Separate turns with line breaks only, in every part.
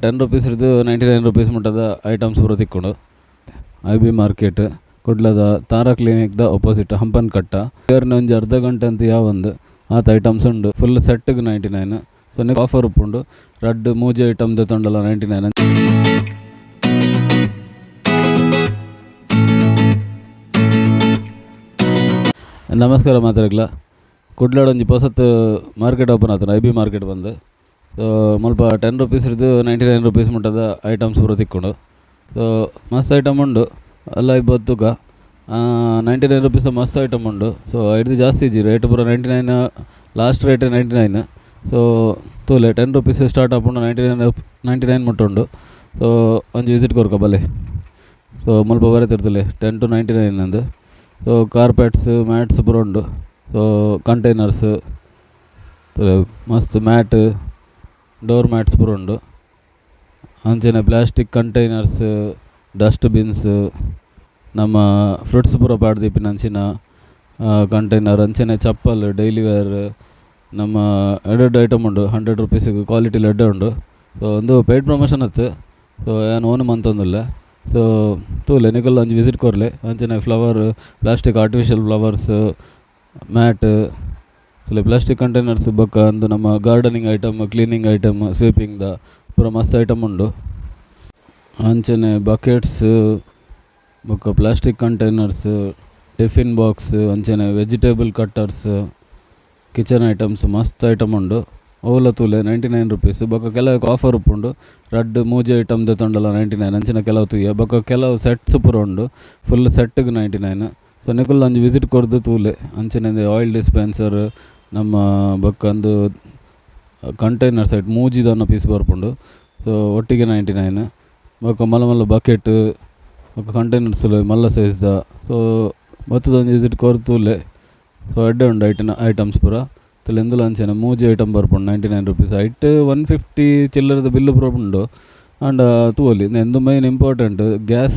Ten rupees ಹಿಡಿದು ninety nine rupees ಮಟ್ಟದ items ಪೂರ ತಿಕ್ಕೊಂಡು ಐ ಬಿ ಮಾರ್ಕೆಟ್ ಕುಡ್ಲದ ತಾರಾ ಕ್ಲಿನಿಕ್ದ ಅಪೋಸಿಟ್ ಹಂಪನ್ ಕಟ್ಟ. ಇಯರ್ನ ಒಂದು ಅರ್ಧ ಗಂಟೆ ಅಂತ ಯಾವೊಂದು ಆತ ಐಟಮ್ಸ್ ಉಂಡು. ಫುಲ್ ಸೆಟ್ಗೆ ನೈಂಟಿ ನೈನ್ ಸೊ ನೀವು ಆಫರ್ ಉಪ್ಪುಂಡು. ರಡ್ ಮೂಜಿ ಐಟಮ್ ತೊಂಡಲ್ಲ ನೈಂಟಿ ನೈನ್ ನಮಸ್ಕಾರ ಮಾತಾಡಕ್ಲ ಕುಡ್ಲಾಡ ಒಂಜಿ ಹೊಸತ್ ಮಾರ್ಕೆಟ್ ಓಪನ್ ಆತನ ಐ ಬಿ ಮಾರ್ಕೆಟ್ ಬಂದು. ಸೊ ಮುಲ್ಪ ಟೆನ್ ರುಪೀಸ್ ಹಿಡಿದು ನೈಂಟಿ ನೈನ್ ರುಪೀಸ್ ಮಟ್ಟದ ಐಟಮ್ಸ್ ಪೂರ ತಿಕ್ಕೊಂಡು. ಸೊ ಮಸ್ತ್ ಐಟಮ್ ಉಂಡು ಅಲ್ಲ ಇಬ್ಬತ್ತುಕ ನೈಂಟಿ ನೈನ್ ರುಪೀಸ್ ಮಸ್ತ್ ಐಟಮ್ ಉಂಡು ಸೊ ಐದು ಜಾಸ್ತಿ ಇಜ್ಜಿ ರೇಟ್ ಪೂರ ninety nine last rate ninety nine so ತೂಲೆ ಟೆನ್ ರುಪೀಸ್ ಸ್ಟಾರ್ಟ್ ಆಪುಂಡು ನೈಂಟಿ ನೈನ್ ನೈಂಟಿ ನೈನ್ ಉಂಡು ಸೊ ಒಂಜಿ ವಿಸಿಟ್ ಕೊರ್ಕ ಬಲೆ ಸೊ ಮುಲ್ಪ ಬರೆತಿರ್ತಲೆ ಟೆನ್ ಟು ನೈಂಟಿ ನೈನ್ ಅಂದು ಸೊ ಕಾರ್ಪೆಟ್ಸ್ ಮ್ಯಾಟ್ಸ್ ಪೂರ ಉಂಡು ಸೊ ಕಂಟೈನರ್ಸ್ ಮಸ್ತ್ ಮ್ಯಾಟ್ ಡೋರ್ ಮ್ಯಾಟ್ಸ್ ಪೂರ ಉಂಡು. ಅಂಚೆನೆ ಪ್ಲಾಸ್ಟಿಕ್ ಕಂಟೈನರ್ಸ್ ಡಸ್ಟ್ಬಿನ್ಸ್ ನಮ್ಮ ಫ್ರೂಟ್ಸ್ ಪೂರ ಪಾಡ್ದೀಪಿನ ಅಂಚಿನ ಕಂಟೈನರ್, ಅಂಚೆನೆ ಚಪ್ಪಲ್ ಡೈಲಿ ವೇರ್ ನಮ್ಮ ಎರಡೆರಡು ಐಟಮ್ ಉಂಡು. ಹಂಡ್ರೆಡ್ ರುಪೀಸಿಗೆ ಕ್ವಾಲಿಟಿ ಲಡ್ಡು ಉಂಡು. ಸೊ ಒಂದು ಪೇಯ್ಡ್ ಪ್ರಮೋಷನ್ ಹತ್ತು ಸೊ ಏನು ಓನ್ ಮಂತೊಂದುಲ್ಲ ಸೊ ತೂಲೆ, ನಿಕಲ್ ಒಂಜಿ ವಿಸಿಟ್ ಕೊರ್ಲೆ. ಅಂಚನೆ flower plastic artificial flowers mat so plastic containers ಬೊಕ್ಕ ಅಂದು ನಮ್ಮ ಗಾರ್ಡನಿಂಗ್ ಐಟಮ್ ಕ್ಲೀನಿಂಗ್ ಐಟಮ್ ಸ್ವೀಪಿಂಗ್ದ ಪೂರ ಮಸ್ತ್ ಐಟಮ್ ಉಂಡು. ಅಂಚನೆ ಬಕೆಟ್ಸ್ ಬೊಕ್ಕ ಪ್ಲಾಸ್ಟಿಕ್ ಕಂಟೈನರ್ಸ್ ಟಿಫಿನ್ ಬಾಕ್ಸ್ ಅಂಚನೆ ವೆಜಿಟೇಬಲ್ ಕಟ್ಟರ್ಸ್ ಕಿಚನ್ ಐಟಮ್ಸ್ ಮಸ್ತ್ ಐಟಮ್ ಉಂಡು. ಓಲ ತೂಲೆ ನೈಂಟಿ ನೈನ್ ರುಪೀಸ್ ಬೊಕ್ಕ ಕೆಲವು ಆಫರ್ ಉಪ್ಪುಂಡು ರಡ್ ಮೂಜಿ ಐಟಮ್ ತೊಂಡಲ್ಲ ನೈಂಟಿ ನೈನ್ ಅಂಚಿನ ಕೆಲವು ತೂಯ. ಬೊಕ್ಕ ಕೆಲವು ಸೆಟ್ಸ್ ಪೂರ ಉಂಡು. ಫುಲ್ ಸೆಟ್ಗೆ ನೈಂಟಿ ನೈನ್ ಸೊ ನಿಕುಲ್ ಅಂಜು ವಿಸಿಟ್ ಕೊಡ್ದು ತೂಲೆ. ಅಂಚನೆ ಆಯಿಲ್ ಡಿಸ್ಪೆನ್ಸರ್ ನಮ್ಮ ಬಕ್ಕಂದು ಕಂಟೈನರ್ ಸೆಟ್ ಮೂಜಿದ ಅನ್ನೋ ಪೀಸ್ ಬರ್ಪುಂಡು. ಸೊ ಒಟ್ಟಿಗೆ ನೈಂಟಿ ನೈನ್ ಬೊಕ್ಕ ಮಲ್ಲ ಮಲ್ಲ ಬಕೆಟ್ ಬೊಕ್ಕ ಕಂಟೈನರ್ಸ್ ಮಲ್ಲ ಸೈಜ್ದ ಸೊ ಬತ್ತದೊಂದು ವಿಸಿಟ್ ಕೊರ್ತೂಲೆ ಸೊ ಎಡ್ಡೆ ಉಂಡು ಐಟನ್ ಐಟಮ್ಸ್ ಪೂರ. ತಲೆ ಎಂದುಲ ಅಂಚೆನೆ ಮೂಜಿ ಐಟಮ್ ಬರ್ಪುಂಡು ninety nine rupees eight one fifty ಚಿಲ್ಲರದ bill ಪೂರ ಆಂಡ್ ತೂವೊಲಿ ಎಂದು ಮೈನ್ ಇಂಪಾರ್ಟೆಂಟ್ ಗ್ಯಾಸ್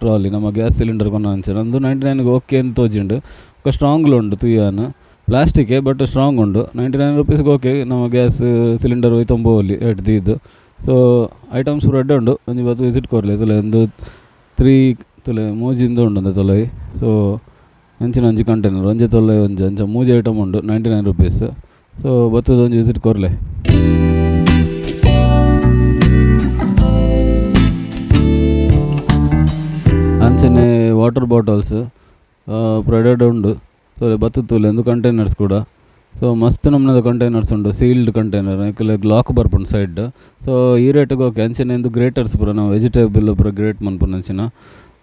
ಟ್ರಾಲಿ ನಮ್ಮ ಗ್ಯಾಸ್ ಸಿಲಿಂಡರ್ ಕೊನ ಅಂಚನ ಅಂದು ನೈಂಟಿ ನೈನ್ಗೆ ಓಕೆ ಅಂತ ತೋಜಿಂಡು. ఒక ಸ್ಟ್ರಾಂಗ್ಲು ಉಂಡು ತುಯ್ಯಾನ್. ಪ್ಲಾಸ್ಟಿಕ್ಕೆ ಬಟ್ ಸ್ಟ್ರಾಂಗ್ ಉಂಡು ನೈಂಟಿ ನೈನ್ ರುಪೀಸ್ಗೆ ಓಕೆ ನಮ್ಮ ಗ್ಯಾಸ್ ಸಿಲಿಂಡರ್ ಒಯ್ತೊಂಬೋಲಿ ಎಟ್ ದೀದು. ಸೊ ಐಟಮ್ಸ್ ಪೂರ ಉಂಡು ಒಂಜಿ ಬತ್ತು ವಿಸಿಟ್ ಕೊರ್ಲಿ ತುಲೆ ಒಂದು ತ್ರೀ ತುಲೆ ಮೂಜಿಂದ ಉಂಡು ಅಂದ ತೊಲೈ. ಸೊ ಅಂಚಿನ ಒಂಜಿ ಕಂಟೈನರ್ ಒಂಜಿ ತೊಲೆ ಒಂಜಿ ಅಂಚ ಮೂಜಿ ಐಟಮ್ ಉಂಡು ನೈಂಟಿ ನೈನ್ ರುಪೀಸ್ ಸೊ ಬತ್ತದ ಒಂಜಿ ವಿಸಿಟ್ ಕೊರ್ಲೆ ಅಂಚನೆ ವಾಟರ್ ಬಾಟಲ್ಸ್ ಪ್ರೊಡಕ್ಟ್ ಉಂಡು ಸೊ ಬತ್ತುತ್ತೂಲೆ ಒಂದು ಕಂಟೈನರ್ಸ್ ಕೂಡ ಸೊ ಮಸ್ತ್ ನಮೂನೆದ ಕಂಟೈನರ್ಸ್ ಉಂಡು ಸೀಲ್ಡ್ ಕಂಟೈನರ್ ಯಾಕಲೆ ಲಾಕ್ ಬರ್ಪುಂಡು ಸೈಡ್ ಸೊ ಈ ರೇಟಿಗೆ ಓಕೆ ಅಂಚನೆ ಎಂದು ಗ್ರೇಟರ್ಸ್ ಪೂರ ನಾವು ವೆಜಿಟೇಬಲ್ ಪೂರ ಗ್ರೇಟ್ ಮನ್ಪುನ ಅಂಚಿನ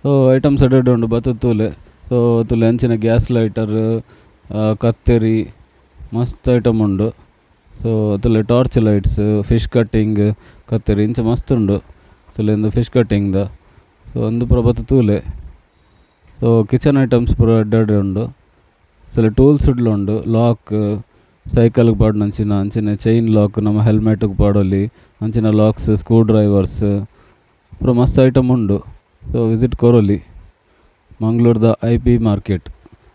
ಸೊ ಐಟಮ್ಸ್ ಎಡ್ಡೆ ಉಂಡು ಬತ್ತುತ್ತೂಲೆ ಸೊ ತುಲೆ ಅಂಚಿನ ಗ್ಯಾಸ್ ಲೈಟರ್ ಕತ್ತರಿ ಮಸ್ತ್ ಐಟಮ್ ಉಂಡು ಸೊ ಅತಲೆ ಟಾರ್ಚ್ ಲೈಟ್ಸ್ ಫಿಶ್ ಕಟ್ಟಿಂಗ್ ಕತ್ತರಿ ಇಂಚ ಮಸ್ತ್ ಉಂಡು ಒಂದು ಫಿಶ್ ಕಟ್ಟಿಂಗ್ದ ಸೊ ಒಂದು ಪೂರ ಬತ್ತು ತೂಲೆ ಸೊ ಕಿಚನ್ ಐಟಮ್ಸ್ ಪೂರ ಎಡ್ಡೆ ಉಂಡು ಸಲ ಟೂಲ್ಸ್ ಉಡ್ಲು ಉಂಡು ಲಾಕ್ ಸೈಕಲ್ಗೆ ಪಾಡ್ನ ಅಂಚಿನ ಚೈನ್ ಲಾಕ್ ನಮ್ಮ ಹೆಲ್ಮೆಟ್ಗೆ ಪಾಡೋಲಿ ಅಂಚಿನ ಲಾಕ್ಸ್ ಸ್ಕ್ರೂ ಡ್ರೈವರ್ಸ್ ಪೂರ ಮಸ್ತ್ ಐಟಮ್ ಉಂಡು ಸೊ ವಿಸಿಟ್ ಕೊರೋಲಿ ಮಂಗ್ಳೂರ್ದ I P market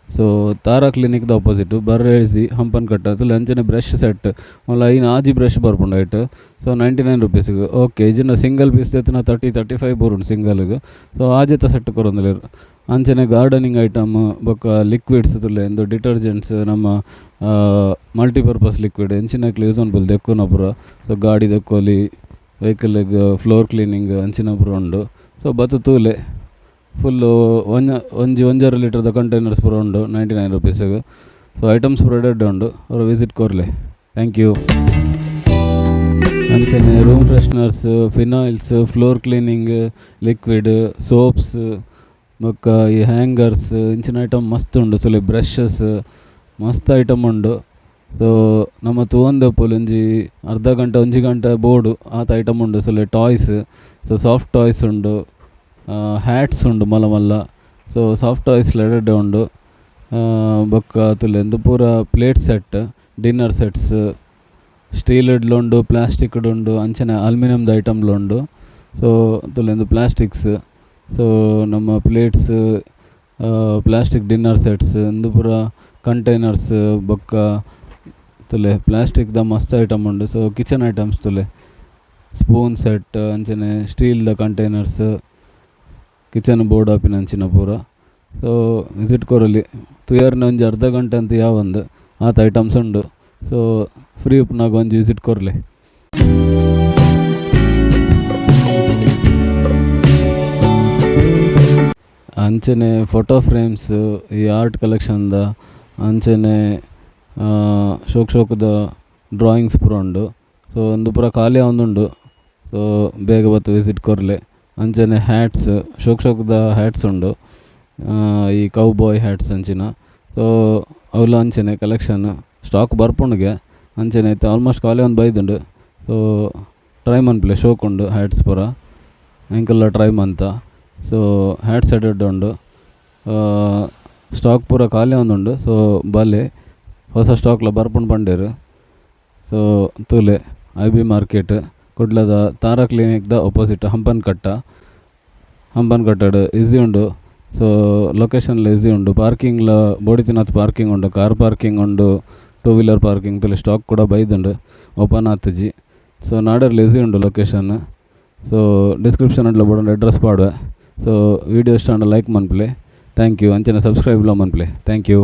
so Tara ಕ್ಲಿನಿಕ್ದ opposite ಬರ್ರೇಸಿ ಹಂಪನ್ ಕಟ್ಟ ಅಂಚನೆ ಬ್ರಷ್ ಸೆಟ್ ಮಲ್ಲ ಐನ್ ಆಜಿ ಬ್ರಷ್ ಬರ್ಪುಂಡು ಐಟ್ ಸೊ ನೈಂಟಿ ನೈನ್ ರುಪೀಸ್ಗೆ ಓಕೆ ಇಜಿನ ಸಿಂಗಲ್ ಪೀಸ್ ತೆತ್ತಿನ ತರ್ಟಿ ತರ್ಟಿ ಫೈವ್ ಬರುಂಡು ಸಿಂಗಲ್ಗೆ ಸೊ ಆಜೆತ ಸೆಟ್ ಕೊರೊಂದಿಲ್ಲ ಅಂಚನೆ ಗಾರ್ಡನಿಂಗ್ ಐಟಮ್ ಬೊಕ್ಕ ಲಿಕ್ವಿಡ್ಸ್ ತುಲೆ ಎಂದು ಡಿಟರ್ಜೆಂಟ್ಸ್ ನಮ್ಮ ಮಲ್ಟಿಪರ್ಪಸ್ ಲಿಕ್ವಿಡ್ ಎಂಚಿನಕ್ಲಿ ಯೂಸ್ ಅನ್ಬೋದು ದೆಕ್ಕುನ ಪೂರ ಸೊ ಗಾಡಿ ದೆಕ್ಕೋಲಿ ವೆಹಿಕಲ್ ಫ್ಲೋರ್ ಕ್ಲೀನಿಂಗ್ ಅಂಚಿನ ಪೂರ ಉಂಡು. ಸೊ ಬತ್ತು ತೂಲೆ. ಫುಲ್ಲು ಒಂಜ, ಒಂಜಿ, ಒಂಜಾರು ಲೀಟರ್ದ ಕಂಟೈನರ್ಸ್ ಪೂರ ಉಂಡು. ನೈಂಟಿ ನೈನ್ ರುಪೀಸಿಗೆ ಸೊ ಐಟಮ್ಸ್ ಪ್ರೊವೈಡೆಡ್ ಉಂಡು. ಅವರು ವಿಸಿಟ್ ಕೊರ್ಲೆ ಥ್ಯಾಂಕ್ ಯು ಅಂಚನೆ room fresheners phenyls floor cleaning liquid soaps ಬೊಕ್ಕ ಈ ಹ್ಯಾಂಗರ್ಸ್ ಇಂಚಿನ ಐಟಮ್ ಮಸ್ತ್ ಉಂಡು ಸುಲೆ ಬ್ರಷಸ್ ಮಸ್ತ್ ಐಟಮ್ ಉಂಡು ಸೊ ನಮ್ಮ ತೂವೊಂದು ಪೊಲೊಂಜಿ ಅರ್ಧ ಗಂಟೆ, ಒಂಜಿ ಗಂಟೆ ಬೋರ್ಡು ಆತ ಐಟಮ್ ಉಂಡು ಸುಲೆ ಟಾಯ್ಸ್ ಸೊ ಸಾಫ್ಟ್ ಟಾಯ್ಸ್ ಉಂಡು ಹ್ಯಾಟ್ಸ್ ಉಂಡು ಮಲ್ಲ ಮಲ್ಲ. ಸೊ ಸಾಫ್ಟ್ ಟಾಯ್ಸ್ ಲೆಡೆಡ್ ಉಂಡು ಬೊಕ್ಕ ತುಲೆಂದು ಪೂರ ಪ್ಲೇಟ್ ಸೆಟ್ ಡಿನ್ನರ್ ಸೆಟ್ಸ್ ಸ್ಟೀಲ್ಡ್ಲು ಉಂಡು ಪ್ಲಾಸ್ಟಿಕ್ಡ್ ಉಂಡು ಅಂಚನೆ ಅಲ್ಯೂಮಿನಿಯಮ್ದು ಐಟಮ್ಲು ಉಂಡು ಸೊ ತುಲೆಂದು ಪ್ಲಾಸ್ಟಿಕ್ಸ್ ಸೊ ನಮ್ಮ ಪ್ಲೇಟ್ಸ್ ಪ್ಲಾಸ್ಟಿಕ್ ಡಿನ್ನರ್ ಸೆಟ್ಸ್ ಇಂದು ಪೂರ ಕಂಟೈನರ್ಸ್ ಬೊಕ್ಕ ತುಲೆ ಪ್ಲಾಸ್ಟಿಕ್ದ ಮಸ್ತ್ ಐಟಮ್ ಉಂಡು ಸೊ ಕಿಚನ್ ಐಟಮ್ಸ್ ತುಲೆ ಸ್ಪೂನ್ ಸೆಟ್ ಅಂಚನೆ ಸ್ಟೀಲ್ದ ಕಂಟೈನರ್ಸ್ ಕಿಚನ್ ಬೋರ್ಡ್ ಆಪಿನ ಅಂಚಿನ ಪೂರ. ಸೊ ವಿಸಿಟ್ ಕೊರಲಿ ತುಯರ್ನ ಒಂಜಿ ಅರ್ಧ ಗಂಟೆ ಅಂತ ಯಾವೊಂದು, ಆತ ಐಟಮ್ಸ್ ಉಂಡು ಸೊ ಫ್ರೀ ಉಪ್ನಾಗ ಒಂಜಿ ವಿಸಿಟ್ ಕೊರ್ಲೆ ಅಂಚನೆ ಫೋಟೋ ಫ್ರೇಮ್ಸ್ ಈ ಆರ್ಟ್ ಕಲೆಕ್ಷನ್ದ ಅಂಚನೆ ಶೋಕ್ ಶೋಕದ ಡ್ರಾಯಿಂಗ್ಸ್ ಪೂರ ಉಂಡು. ಸೊ ಒಂದು ಪೂರ ಖಾಲಿ ಆವೊಂದುಂಡು ಸೊ ಬೇಗ ಬತ್ತು ವಿಸಿಟ್ ಕೊರ್ಲೆ. ಅಂಚನೆ ಹ್ಯಾಟ್ಸ್ ಶೋಕ್ ಶೋಕದ ಹ್ಯಾಟ್ಸ್ ಉಂಡು. ಈ ಕೌ ಬಾಯ್ ಹ್ಯಾಟ್ಸ್ ಅಂಚಿನ. ಸೊ ಅವಲ್ಲ ಅಂಚನೆ ಕಲೆಕ್ಷನ್ ಸ್ಟಾಕ್ ಬರ್ಪುಂಡ್ಗೆ ಅಂಚನೆ ಐತೆ ಆಲ್ಮೋಸ್ಟ್ ಖಾಲಿ ಒಂದು ಬೈದುಂಡು ಸೊ ಟ್ರೈ ಮನ್ಪ್ಲೆ, ಶೋಕ್ ಉಂಡು ಹ್ಯಾಟ್ಸ್ ಪೂರ. ಎಂಕಲ್ಲ ಟ್ರೈ ಮಂತ. ಸೊ ಹ್ಯಾಟ್ ಸೆಟೆಡ್ ಉಂಡು ಸ್ಟಾಕ್ ಪೂರ ಖಾಲಿ ಒಂದುಂಡು ಸೊ ಬಲೆ, ಹೊಸ ಸ್ಟಾಕ್ಲ ಬರ್ಪುಂಡು ಪಂಡೇರು ಸೊ ತೂಲೆ ಐ ಬಿ ಮಾರ್ಕೆಟ್ ಕುಡ್ಲದ ತಾರಾ ಕ್ಲಿನಿಕ್ದ ಅಪೋಸಿಟ್ ಹಂಪನ್ ಕಟ್ಟ ಹಂಪನ್ ಕಟ್ಟಡ್ ಈಸಿ ಉಂಡು ಸೊ ಲೊಕೇಶನ್ಲ ಈಸಿ ಉಂಡು ಪಾರ್ಕಿಂಗ್ಲ ಬೋಡಿತಿನತ್ ಪಾರ್ಕಿಂಗ್ ಉಂಡು ಕಾರ್ ಪಾರ್ಕಿಂಗ್ ಉಂಡು ಟೂ ವೀಲರ್ ಪಾರ್ಕಿಂಗ್ ತುಲೆ ಸ್ಟಾಕ್ ಕೂಡ ಬೈದುಂಡು. ಓಪನ್ ಆತುಜಿ ಸೊ ನಾಡರ್ಲ ಈಸಿ ಉಂಡು ಲೊಕೇಶನ್ ಸೊ ಡಿಸ್ಕ್ರಿಪ್ಷನ್ ಅಡ್ಲ ಬೋಡೊಂಡು ಅಡ್ರೆಸ್ ಪಾಡುವೆ. ಸೊ ವೀಡಿಯೋ ಇಷ್ಟ ಲೈಕ್ ಮನ್ಪ್ಲೆ ಥ್ಯಾಂಕ್ ಯು ಅಂಚನೆ ಸಬ್ಸ್ಕ್ರೈಬ್ಲೋ ಮನ್ಪ್ಲೆ ಥ್ಯಾಂಕ್ ಯು